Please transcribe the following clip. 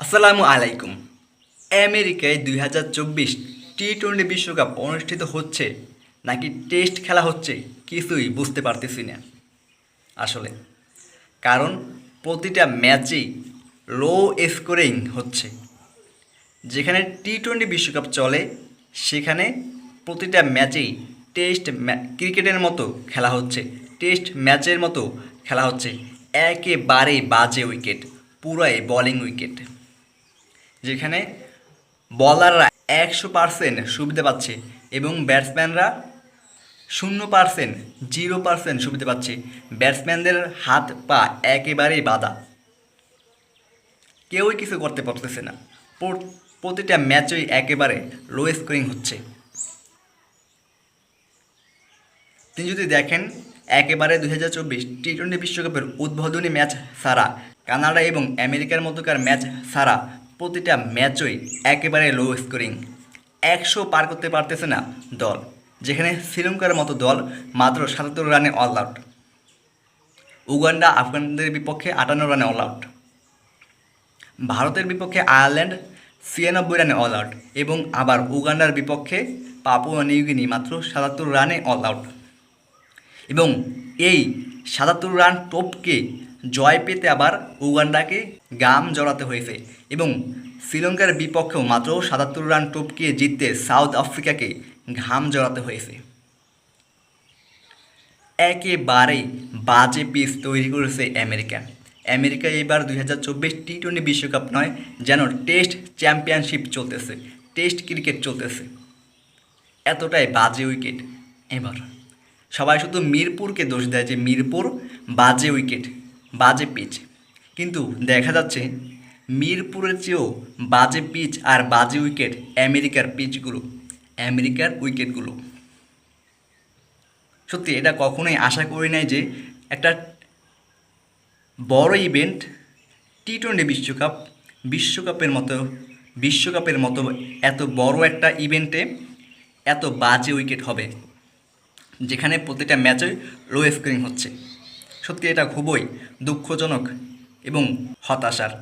আসসালামু আলাইকুম। আমেরিকায় দুই হাজার চব্বিশ টি টোয়েন্টি বিশ্বকাপ অনুষ্ঠিত হচ্ছে নাকি টেস্ট খেলা হচ্ছে কিছুই বুঝতে পারতেছি না। আসলে, কারণ প্রতিটা ম্যাচেই লো স্কোরিং হচ্ছে। যেখানে টি টোয়েন্টি বিশ্বকাপ চলে, সেখানে প্রতিটা ম্যাচেই টেস্ট ক্রিকেটের মতো খেলা হচ্ছে, টেস্ট ম্যাচের মতো খেলা হচ্ছে। একেবারে বাজে উইকেট, পুরাই বোলিং উইকেট। যেখানে বলাররা একশো পার্সেন্ট সুবিধা পাচ্ছে এবং ব্যাটসম্যানরা শূন্য পার্সেন্ট জিরো পার্সেন্ট সুবিধা পাচ্ছে। ব্যাটসম্যানদের হাত পা একেবারেই বাধা। কেউই কিছু করতে পারতেছে না। প্রতিটা ম্যাচই একেবারে লো স্কোরিং হচ্ছে। তিনি যদি দেখেন, একেবারে দুই হাজার চব্বিশ টি টোয়েন্টি বিশ্বকাপের উদ্বোধনী ম্যাচ ছাড়া, কানাডা এবং আমেরিকার মতোকার ম্যাচ ছাড়া প্রতিটা ম্যাচই একেবারে লো স্কোরিং একশো পার করতে পারতেছে না দল। যেখানে শ্রীলঙ্কার মতো দল মাত্র সাতাত্তর রানে অল আউট উগান্ডা, আফগানদের বিপক্ষে আটান্ন রানে অল আউট ভারতের বিপক্ষে আয়ারল্যান্ড, ছিয়ানব্বই রানে অল আউট এবং আবার উগান্ডার বিপক্ষে পাপুয়া নিউগিনি মাত্র সাতাত্তর রানে অল আউট এবং এই সাতাত্তর রান টোপকে জয় পেতে আবার উগান্ডাকে গাম জড়াতে হয়েছে এবং শ্রীলঙ্কার বিপক্ষেও মাত্র সাতাত্তর রান টপকিয়ে জিততে সাউথ আফ্রিকাকে ঘাম জড়াতে হয়েছে। একেবারেই বাজে পিচ তৈরি করেছে আমেরিকা। আমেরিকা এবার দুই হাজার চব্বিশ টি টোয়েন্টি বিশ্বকাপ নয়, যেন টেস্ট চ্যাম্পিয়নশিপ চলতেছে, টেস্ট ক্রিকেট চলতেছে। এতটাই বাজে উইকেট এবার। সবাই শুধু মিরপুরকে দোষ দেয় যে মিরপুর বাজে উইকেট। বাজে পিচ। কিন্তু দেখা যাচ্ছে, মিরপুরের চেয়েও বাজে পিচ আর বাজে উইকেট আমেরিকার পিচগুলো, আমেরিকার উইকেটগুলো। সত্যি, এটা কখনোই আশা করি নাই যে একটা বড় ইভেন্ট টি টোয়েন্টি বিশ্বকাপ, বিশ্বকাপের মতো বিশ্বকাপের মতো এত বড় একটা ইভেন্টে এত বাজে উইকেট হবে, যেখানে প্রতিটা ম্যাচে লো স্কোরিং হচ্ছে। সত্যি এটা খুবই দুঃখজনক এবং হতাশার।